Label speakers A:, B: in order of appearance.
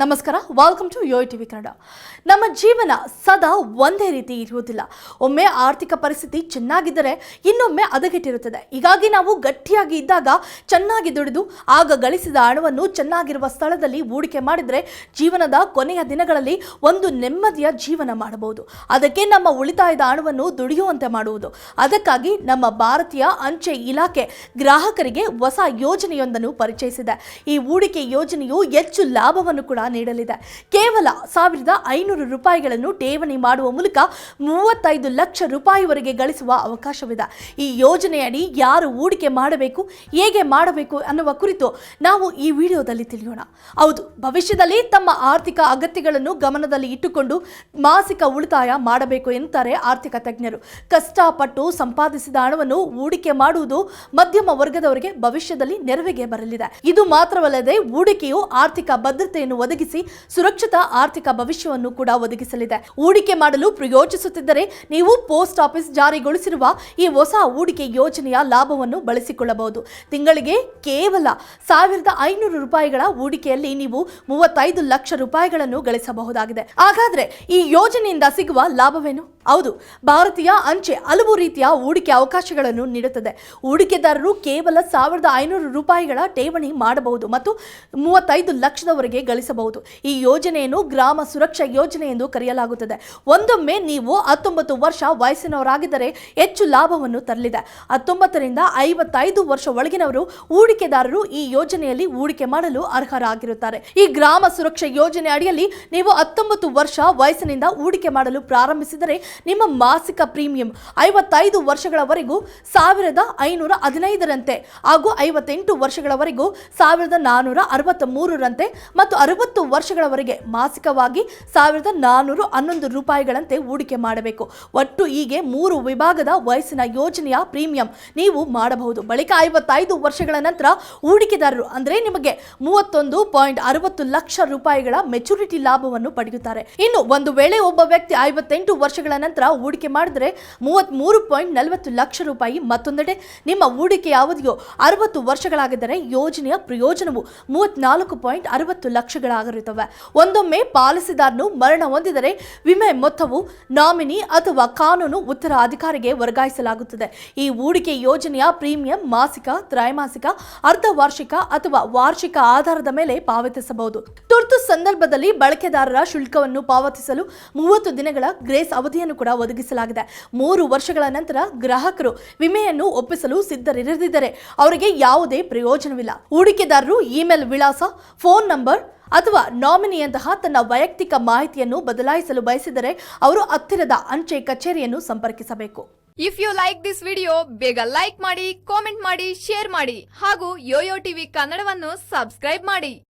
A: ನಮಸ್ಕಾರ. Welcome to yo TV Kannada ನಮ್ಮ ಜೀವನ ಸದಾ ಒಂದೇ ರೀತಿ ಇರುವುದಿಲ್ಲ. ಒಮ್ಮೆ ಆರ್ಥಿಕ ಪರಿಸ್ಥಿತಿ ಚೆನ್ನಾಗಿದ್ದರೆ ಇನ್ನೊಮ್ಮೆ ಹದಗೆಟ್ಟಿರುತ್ತದೆ. ಹೀಗಾಗಿ ನಾವು ಗಟ್ಟಿಯಾಗಿ ಇದ್ದಾಗ ಚೆನ್ನಾಗಿ ದುಡಿದು, ಆಗ ಗಳಿಸಿದ ಹಣವನ್ನು ಚೆನ್ನಾಗಿರುವ ಸ್ಥಳದಲ್ಲಿ ಹೂಡಿಕೆ ಮಾಡಿದರೆ ಜೀವನದ ಕೊನೆಯ ದಿನಗಳಲ್ಲಿ ಒಂದು ನೆಮ್ಮದಿಯ ಜೀವನ ಮಾಡಬಹುದು. ಅದಕ್ಕೆ ನಮ್ಮ ಉಳಿತಾಯದ ಹಣವನ್ನು ದುಡಿಯುವಂತೆ ಮಾಡುವುದು. ಅದಕ್ಕಾಗಿ ನಮ್ಮ ಭಾರತೀಯ ಅಂಚೆ ಇಲಾಖೆ ಗ್ರಾಹಕರಿಗೆ ಹೊಸ ಯೋಜನೆಯೊಂದನ್ನು ಪರಿಚಯಿಸಿದೆ. ಈ ಹೂಡಿಕೆ ಯೋಜನೆಯು ಹೆಚ್ಚು ಲಾಭವನ್ನು ಕೂಡ ನೀಡಲಿದೆ. ಕೇವಲ ಸಾವಿರದ ಐನೂರು ರೂಪಾಯಿಗಳನ್ನು ಠೇವಣಿ ಮಾಡುವ ಮೂಲಕ ಮೂವತ್ತೈದು ಲಕ್ಷ ರೂಪಾಯಿವರೆಗೆ ಗಳಿಸುವ ಅವಕಾಶವಿದೆ. ಈ ಯೋಜನೆಯಡಿ ಯಾರು ಹೂಡಿಕೆ ಮಾಡಬೇಕು, ಹೇಗೆ ಮಾಡಬೇಕು ಅನ್ನುವ ಕುರಿತು ನಾವು ಈ ವಿಡಿಯೋದಲ್ಲಿ ತಿಳಿಯೋಣ. ಹೌದು, ಭವಿಷ್ಯದಲ್ಲಿ ತಮ್ಮ ಆರ್ಥಿಕ ಅಗತ್ಯಗಳನ್ನು ಗಮನದಲ್ಲಿ ಇಟ್ಟುಕೊಂಡು ಮಾಸಿಕ ಉಳಿತಾಯ ಮಾಡಬೇಕು ಎನ್ನುತ್ತಾರೆ ಆರ್ಥಿಕ ತಜ್ಞರು. ಕಷ್ಟಪಟ್ಟು ಸಂಪಾದಿಸಿದ ಹಣವನ್ನು ಹೂಡಿಕೆ ಮಾಡುವುದು ಮಧ್ಯಮ ವರ್ಗದವರಿಗೆ ಭವಿಷ್ಯದಲ್ಲಿ ನೆರವಿಗೆ ಬರಲಿದೆ. ಇದು ಮಾತ್ರವಲ್ಲದೆ ಹೂಡಿಕೆಯು ಆರ್ಥಿಕ ಭದ್ರತೆಯನ್ನು ಒದಗಿಸಿ ಸುರಕ್ಷಿತ ಆರ್ಥಿಕ ಭವಿಷ್ಯವನ್ನು ಕೂಡ ಒದಗಿಸಲಿದೆ. ಹೂಡಿಕೆ ಮಾಡಲು ಪ್ರಯೋಜಿಸುತ್ತಿದ್ದರೆ ನೀವು ಪೋಸ್ಟ್ ಆಫೀಸ್ ಜಾರಿಗೊಳಿಸಿರುವ ಈ ಹೊಸ ಹೂಡಿಕೆ ಯೋಜನೆಯ ಲಾಭವನ್ನು ಬಳಸಿಕೊಳ್ಳಬಹುದು. ತಿಂಗಳಿಗೆ ಕೇವಲ ಸಾವಿರದ ಐನೂರು ರೂಪಾಯಿಗಳ ಹೂಡಿಕೆಯಲ್ಲಿ ನೀವು ಮೂವತ್ತೈದು ಲಕ್ಷ ರೂಪಾಯಿಗಳನ್ನು ಗಳಿಸಬಹುದಾಗಿದೆ. ಹಾಗಾದ್ರೆ ಈ ಯೋಜನೆಯಿಂದ ಸಿಗುವ ಲಾಭವೇನು? ಹೌದು, ಭಾರತೀಯ ಅಂಚೆ ಹಲವು ರೀತಿಯ ಹೂಡಿಕೆ ಅವಕಾಶಗಳನ್ನು ನೀಡುತ್ತದೆ. ಹೂಡಿಕೆದಾರರು ಕೇವಲ ಸಾವಿರದ ಐನೂರು ರೂಪಾಯಿಗಳ ಠೇವಣಿ ಮಾಡಬಹುದು ಮತ್ತು ಮೂವತ್ತೈದು ಲಕ್ಷದವರೆಗೆ ಗಳಿಸಬಹುದು. ಈ ಯೋಜನೆಯನ್ನು ಗ್ರಾಮ ಸುರಕ್ಷಾ ಯೋಜನೆ ಎಂದು ಕರೆಯಲಾಗುತ್ತದೆ. ಒಂದೊಮ್ಮೆ ನೀವು ಹತ್ತೊಂಬತ್ತು ವರ್ಷ ವಯಸ್ಸಿನವರಾಗಿದ್ದರೆ ಹೆಚ್ಚು ಲಾಭವನ್ನು ತರಲಿದೆ. ಹತ್ತೊಂಬತ್ತರಿಂದ ಐವತ್ತೈದು ವರ್ಷ ಒಳಗಿನವರು ಹೂಡಿಕೆದಾರರು ಈ ಯೋಜನೆಯಲ್ಲಿ ಹೂಡಿಕೆ ಮಾಡಲು ಅರ್ಹರಾಗಿರುತ್ತಾರೆ. ಈ ಗ್ರಾಮ ಸುರಕ್ಷಾ ಯೋಜನೆ ಅಡಿಯಲ್ಲಿ ನೀವು ಹತ್ತೊಂಬತ್ತು ವರ್ಷ ವಯಸ್ಸಿನಿಂದ ಹೂಡಿಕೆ ಮಾಡಲು ಪ್ರಾರಂಭಿಸಿದರೆ ನಿಮ್ಮ ಮಾಸಿಕ ಪ್ರೀಮಿಯಂ ಐವತ್ತೈದು ವರ್ಷಗಳವರೆಗೂ ಸಾವಿರದ ಐನೂರ ಹದಿನೈದರಂತೆ ಹಾಗೂ ಐವತ್ತೆಂಟು ವರ್ಷಗಳವರೆಗೂ ಸಾವಿರದ ನಾನ್ನೂರ ಅರವತ್ತ ಮೂರರಂತೆ ಮತ್ತು ಅರವತ್ತು ವರ್ಷಗಳವರೆಗೆ ಮಾಸಿಕವಾಗಿ ಸಾವಿರದ ನಾನ್ನೂರ ಹನ್ನೊಂದು ರೂಪಾಯಿಗಳಂತೆ ಹೂಡಿಕೆ ಮಾಡಬೇಕು. ಒಟ್ಟು ಹೀಗೆ ಮೂರು ವಿಭಾಗದ ವಯಸ್ಸಿನ ಯೋಜನೆಯ ಪ್ರೀಮಿಯಂ ನೀವು ಮಾಡಬಹುದು. ಬಳಿಕ ಐವತ್ತೈದು ವರ್ಷಗಳ ನಂತರ ಹೂಡಿಕೆದಾರರು ಅಂದರೆ ನಿಮಗೆ ಮೂವತ್ತೊಂದು ಪಾಯಿಂಟ್ ಅರವತ್ತು ಲಕ್ಷ ರೂಪಾಯಿಗಳ ಮೆಚುರಿಟಿ ಲಾಭವನ್ನು ಪಡೆಯುತ್ತಾರೆ. ಇನ್ನು ಒಂದು ವೇಳೆ ಒಬ್ಬ ವ್ಯಕ್ತಿ ಐವತ್ತೆಂಟು ವರ್ಷಗಳ ನಂತರ ಹೂಡಿಕೆ ಮಾಡಿದರೆ ಮೂವತ್ತ್ಮೂರು ಪಾಯಿಂಟ್ ನಲವತ್ತು ಲಕ್ಷ ರೂಪಾಯಿ. ಮತ್ತೊಂದೆಡೆ ನಿಮ್ಮ ಹೂಡಿಕೆಯ ಅವಧಿಯು ಅರವತ್ತು ವರ್ಷಗಳಾಗಿದ್ದರೆ ಯೋಜನೆಯ ಪ್ರಯೋಜನವು ಮೂವತ್ನಾಲ್ಕು ಪಾಯಿಂಟ್ ಅರವತ್ತು ಲಕ್ಷಗಳಾಗಿರುತ್ತವೆ. ಒಂದೊಮ್ಮೆ ಪಾಲಿಸಿದಾರನು ಮರಣ ಹೊಂದಿದರೆ ವಿಮೆ ಮೊತ್ತವು ನಾಮಿನಿ ಅಥವಾ ಕಾನೂನು ಉತ್ತರಾಧಿಕಾರಿಗೆ ವರ್ಗಾಯಿಸಲಾಗುತ್ತದೆ. ಈ ಹೂಡಿಕೆ ಯೋಜನೆಯ ಪ್ರೀಮಿಯಂ ಮಾಸಿಕ, ತ್ರೈಮಾಸಿಕ ಅರ್ಧ ವಾರ್ಷಿಕ ಅಥವಾ ವಾರ್ಷಿಕ ಆಧಾರದ ಮೇಲೆ ಪಾವತಿಸಬಹುದು. ತುರ್ತು ಸಂದರ್ಭದಲ್ಲಿ ಬಳಕೆದಾರರ ಶುಲ್ಕವನ್ನು ಪಾವತಿಸಲು ಮೂವತ್ತು ದಿನಗಳ ಗ್ರೇಸ್ ಅವಧಿಯನ್ನು ಕೂಡ ಒದಗಿಸಲಾಗಿದೆ. ಮೂರು ವರ್ಷಗಳ ನಂತರ ಗ್ರಾಹಕರು ವಿಮೆಯನ್ನು ಒಪ್ಪಿಸಲು ಸಿದ್ಧರಿರದಿದ್ದರೆ ಅವರಿಗೆ ಯಾವುದೇ ಪ್ರಯೋಜನವಿಲ್ಲ. ಹೂಡಿಕೆದಾರರು ಇಮೇಲ್ ವಿಳಾಸ, ಫೋನ್ ನಂಬರ್ ಅಥವಾ ನಾಮಿನಿಯಂತಹ ತನ್ನ ವೈಯಕ್ತಿಕ ಮಾಹಿತಿಯನ್ನು ಬದಲಾಯಿಸಲು ಬಯಸಿದರೆ ಅವರು ಹತ್ತಿರದ ಅಂಚೆ ಕಚೇರಿಯನ್ನು ಸಂಪರ್ಕಿಸಬೇಕು.
B: If you like this video ಬೇಗ ಲೈಕ್ ಮಾಡಿ ಕಾಮೆಂಟ್ ಮಾಡಿ ಶೇರ್ ಮಾಡಿ ಹಾಗೂ ಯೋಯೋ ಟಿವಿ ಕನ್ನಡವನ್ನು ಸಬ್ಸ್ಕ್ರೈಬ್ ಮಾಡಿ.